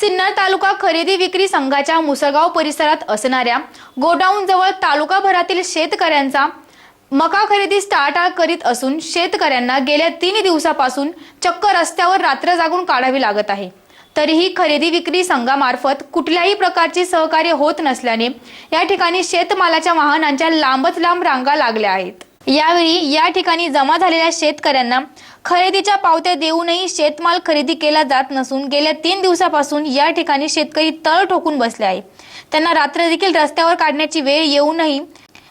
सिन्नर तालुका खरेदी विक्री संघाच्या मुसळगाव परिसरात असणाऱ्या गोडाऊनजवळ तालुकाभरातील शेतकऱ्यांचा मका खरेदी टाळाटाळ करीत असून शेतकऱ्यांना गेल्या तीन दिवसापासून चक्क रस्त्यावर रात्र जागून काढावी लागत आहे. तरीही खरेदी विक्री संघामार्फत कुठल्याही प्रकारचे सहकार्य होत नसल्याने या ठिकाणी शेतमालाच्या वाहनांच्या लांबच लांब रांगा लागल्या आहेत. यावेळी या ठिकाणी जमा झालेल्या शेतकऱ्यांना खरेदीच्या पावत्या देऊनही शेतमाल खरेदी केला जात नसून गेल्या तीन दिवसापासून या ठिकाणी शेतकरी तळ ठोकून बसले आहे. त्यांना रात्र देखील रस्त्यावर काढण्याची वेळ येऊनही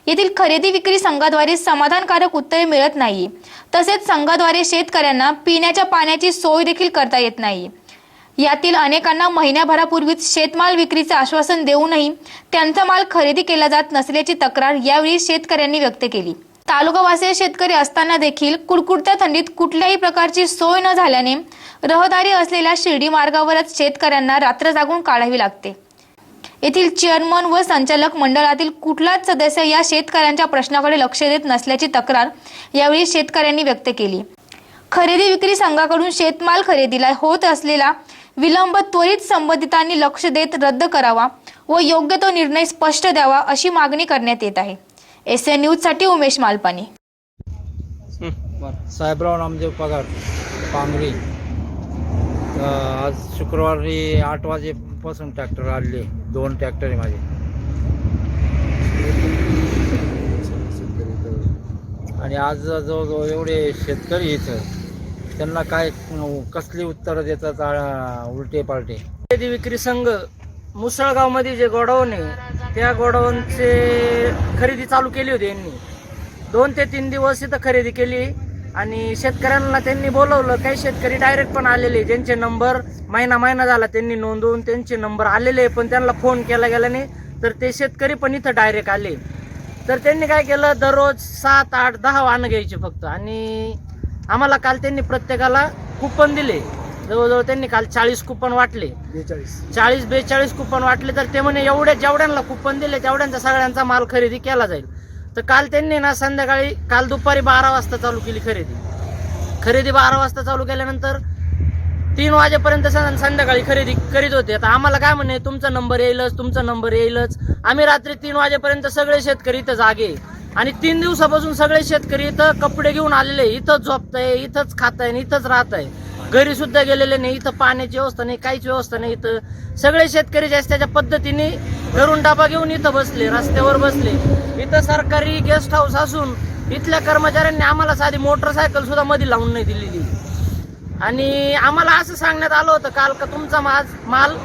येथील खरेदी विक्री संघाद्वारे समाधानकारक उत्तरे मिळत नाही. तसेच संघाद्वारे शेतकऱ्यांना पिण्याच्या पाण्याची सोय देखील करता येत नाही. यातील अनेकांना महिन्याभरापूर्वीच शेतमाल विक्रीचे आश्वासन देऊनही त्यांचा माल खरेदी केला जात नसल्याची तक्रार यावेळी शेतकऱ्यांनी व्यक्त केली. तालुकावासीय शेतकरी असताना देखील कुडकुडत्या थंडीत कुठल्याही प्रकारची सोय न झाल्याने रहदारी असलेल्या शिर्डी मार्गावरच शेतकऱ्यांना रात्र जागून काढावी लागते. येथील चेअरमन व संचालक मंडळातील कुठलाच सदस्य या शेतकऱ्यांच्या प्रश्नाकडे लक्ष देत नसल्याची तक्रार यावेळी शेतकऱ्यांनी व्यक्त केली. खरेदी विक्री संघाकडून शेतमाल खरेदीला होत असलेला विलंब त्वरित संबंधितांनी लक्ष देत रद्द करावा व योग्य तो निर्णय स्पष्ट द्यावा अशी मागणी करण्यात येत आहे. एस एन न्यूजसाठी उमेश मालपानी. साहेबराव नामदेव पगार पांगरी. अ, आज शुक्रवारी आठ वाजेपासून ट्रॅक्टर आले दोन ट्रॅक्टर आहे माझे. आणि आज जवळजवळ एवढे शेतकरी इथं त्यांना काय कसली उत्तरं देतात आ, उलटे पालटे खरेदी विक्री संघ मुसळगावमध्ये जे गोडाऊन आहे त्या गोडाऊनचे खरेदी चालू केली होती यांनी. दोन ते तीन दिवस इथं खरेदी केली आणि शेतकऱ्यांना त्यांनी बोलवलं काही शेतकरी डायरेक्ट पण आलेले. ज्यांचे नंबर महिना महिना झाला त्यांनी नोंदवून त्यांचे नंबर आलेले पण त्यांना फोन केला गेला नाही. तर ते शेतकरी पण इथं डायरेक्ट आले. तर त्यांनी काय केलं दररोज सात आठ दहा वाहनं घ्यायचे फक्त. आणि आम्हाला काल त्यांनी प्रत्येकाला कुपन दिले. जवळजवळ त्यांनी काल चाळीस कुपन वाटले. चाळीस बेचाळीस कुपन वाटले तर ते म्हणे एवढ्या जेवढ्यांना कुपन दिले तेवढ्यांचा सगळ्यांचा माल खरेदी केला जाईल. तर काल त्यांनी ना संध्याकाळी काल दुपारी बारा वाजता चालू केली खरेदी. खरेदी बारा वाजता चालू केल्यानंतर तीन वाजेपर्यंत संध्याकाळी खरेदी करीत होते. आता आम्हाला काय म्हणे तुमचा नंबर येईलच तुमचा नंबर येईलच. आम्ही रात्री तीन वाजेपर्यंत सगळे शेतकरी इथं जागे. आणि तीन दिवसापासून सगळे शेतकरी इथं कपडे घेऊन आलेले इथंच झोपताय इथंच खाताय आणि इथंच राहताय. घरी सुद्धा गेलेले नाही इथं पाण्याची व्यवस्था नाही काहीच व्यवस्था नाही इथं सगळे शेतकरी जास्त त्याच्या पद्धतीने घरून डबा घेऊन इथं बसले रस्त्यावर बसले. इथं सरकारी गेस्ट हाऊस असून इथल्या कर्मचाऱ्यांनी आम्हाला साधी मोटरसायकल सुद्धा मध्ये लावून नाही दिलेली. आणि आम्हाला असं सांगण्यात आलं होतं काल का तुमचा माज माल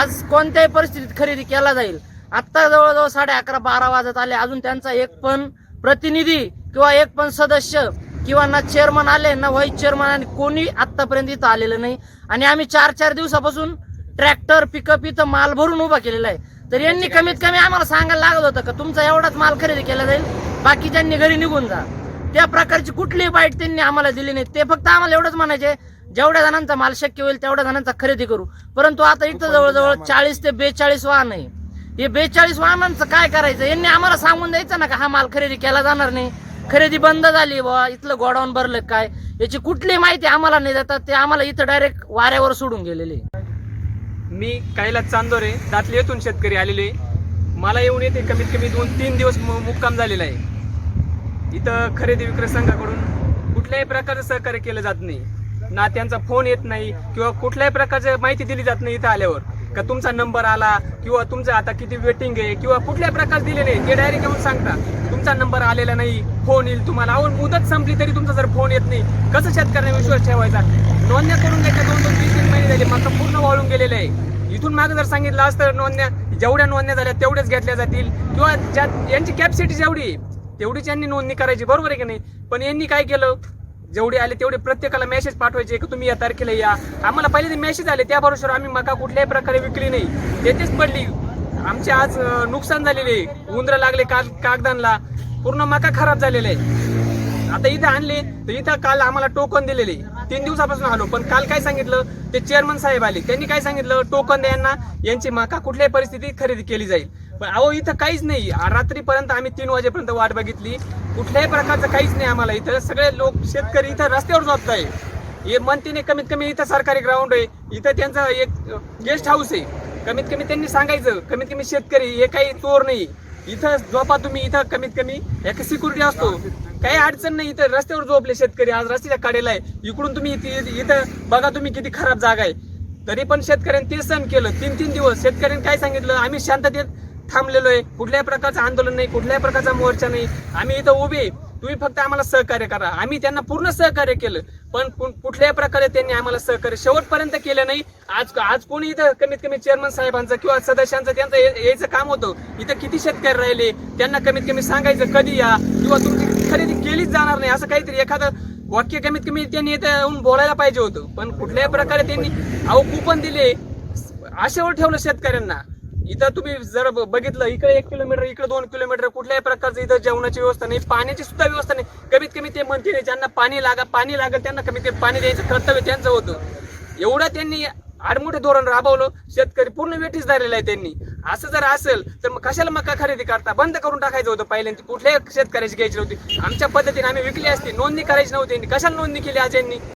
आज कोणत्याही परिस्थितीत खरेदी केला जाईल? आत्ता जवळजवळ साडे अकरा बारा वाजत आले अजून त्यांचा एक पण प्रतिनिधी किंवा एक पण सदस्य किंवा ना चेअरमन आले ना व्हाईस चेअरमन आणि कोणी आतापर्यंत इथं आलेलं नाही. आणि आम्ही चार चार दिवसापासून ट्रॅक्टर पिकअप इथं माल भरून उभा केलेला आहे. तर यांनी कमीत कमी आम्हाला सांगायला लागत होतं का तुमचा एवढाच माल खरेदी केला जाईल बाकीच्यांनी घरी निघून जा. त्या प्रकारची कुठलीही बाईट त्यांनी आम्हाला दिली नाही. ते फक्त आम्हाला एवढंच म्हणायचे जेवढ्या जणांचा माल शक्य होईल तेवढ्या जणांचा खरेदी करू. परंतु आता इथं जवळजवळ चाळीस ते बेचाळीस वाहन आहे. हे बेचाळीस वाहनांचं काय करायचं? यांनी आम्हाला सांगून द्यायचं ना का हा माल खरेदी केला जाणार नाही? खरेदी बंद झाली बा इथलं गोडाऊन भरलं काय? याची कुठली माहिती आम्हाला नाही देतात ते आम्हाला इथं डायरेक्ट वाऱ्यावर सोडून गेलेले. मी कैलास चांदोरे दातली येथून शेतकरी आलेले मला येऊन येते कमीत कमी दोन तीन दिवस मुक्काम झालेला आहे. इथं खरेदी विक्री संघाकडून कुठल्याही प्रकारचं सहकार्य केलं जात नाही. ना त्यांचा फोन येत नाही किंवा कुठल्याही प्रकारची माहिती दिली जात नाही इथं आल्यावर. का तुमचा नंबर आला किंवा तुमचं आता किती वेटिंग आहे किंवा कुठल्याही प्रकार दिले नाही ते डायरेक्ट येऊन सांगता. तुमचा नंबर आलेला नाही फोन येईल तुम्हाला. अहो मुदत संपली तरी तुमचा जर फोन येत नाही कसं शेतकऱ्यांना विश्वास ठेवायचा? नोंदण्या करून घ्यायच्या दोन दोन तीन तीन महिने झाले मका पूर्ण वाळून गेलेले आहे. इथून मागे जर सांगितलं असतं नोंदण्या जेवढ्या नोंदण्या झाल्या तेवढ्याच घेतल्या जातील. किंवा ज्या यांची कॅपॅसिटी जेवढी आहे, तेवढीच यांनी नोंदणी करायची बरोबर आहे की नाही? पण यांनी काय केलं? जेवढे आले तेवढे प्रत्येकाला मेसेज पाठवायचे की तुम्ही या तारखेला या. आम्हाला पहिले ते मेसेज आले त्या बरोबर आम्ही मका कुठल्याही प्रकारे विकली नाही. तेथेच पडली. आमचे आज नुकसान झालेले उंदरं लागले काग कागदांना. पूर्ण मका खराब झालेले आहे. आता इथं आणले तर इथं काल आम्हाला टोकन दिलेले तीन दिवसापासून आलो पण काल काय सांगितलं ते चेअरमन साहेब आले. त्यांनी काय सांगितलं टोकन द्यायना यांना. यांची मका कुठल्याही परिस्थितीत खरेदी केली जाईल. पण अहो इथं काहीच नाही. रात्रीपर्यंत आम्ही तीन वाजेपर्यंत वाट बघितली. कुठल्याही प्रकारचं काहीच नाही आम्हाला इथं. सगळे लोक शेतकरी इथं रस्त्यावर झोपत आहे. हे म्हणते कमीत कमी इथं सरकारी ग्राउंड आहे. इथं त्यांचं एक गेस्ट हाऊस आहे. कमीत कमी त्यांनी सांगायचं. कमीत कमी शेतकरी हे काही चोर नाही. इथं झोपा तुम्ही इथं कमीत कमी एक सिक्युरिटी असतो. काही अडचण नाही इथं रस्त्यावर झोपले शेतकरी. आज रस्त्याच्या कडेला आहे. इकडून तुम्ही इथे- इथं बघा तुम्ही किती खराब जागा आहे. तरी पण शेतकऱ्यांनी ते सण केलं. तीन तीन दिवस शेतकऱ्यांनी काय सांगितलं? आम्ही शांततेत थांबलेलो आहे. कुठल्याही प्रकारचं आंदोलन नाही कुठल्याही प्रकारचा मोर्चा नाही. आम्ही इथं उभे आहे. तुम्ही फक्त आम्हाला सहकार्य करा. आम्ही त्यांना पूर्ण सहकार्य केलं पण कुठल्याही प्रकारे त्यांनी आम्हाला सहकार्य शेवटपर्यंत केलं नाही. आज आज कोणी इथं कमीत कमी चेअरमन साहेबांचं किंवा सदस्यांचं त्यांचं यायचं काम होतं इथं किती शेतकरी राहिले त्यांना कमीत कमी सांगायचं कधी या किंवा तुमची खरेदी केलीच जाणार नाही असं काहीतरी एखादं वाक्य कमीत कमी त्यांनी इथं येऊन बोलायला पाहिजे होतं. पण कुठल्याही प्रकारे त्यांनी अहो कुपन दिले आशेवर ठेवलं शेतकऱ्यांना. इथं तुम्ही जर ब- बघितलं इकडे एक किलोमीटर इकडे दोन किलोमीटर कुठल्याही प्रकारचं इथं जेवणाची व्यवस्था नाही पाण्याची सुद्धा व्यवस्था नाही. कमीत कमी ते म्हणते ज्यांना पाणी लागा पाणी लागेल त्यांना कमीत कमी पाणी द्यायचं कर्तव्य त्यांचं होतं. एवढं त्यांनी आडमोठे धोरण राबवलं शेतकरी पूर्ण वेठीस धरलेला आहे त्यांनी. असं जर असेल तर मग कशाला मका खरेदी करता? बंद करून टाकायचं होतं पहिल्यांदा. कुठल्याही शेतकऱ्याची घ्यायची नव्हती. आमच्या पद्धतीने आम्ही विकली असती नोंदणी करायची नव्हती. कशाला नोंदणी केली आज यांनी?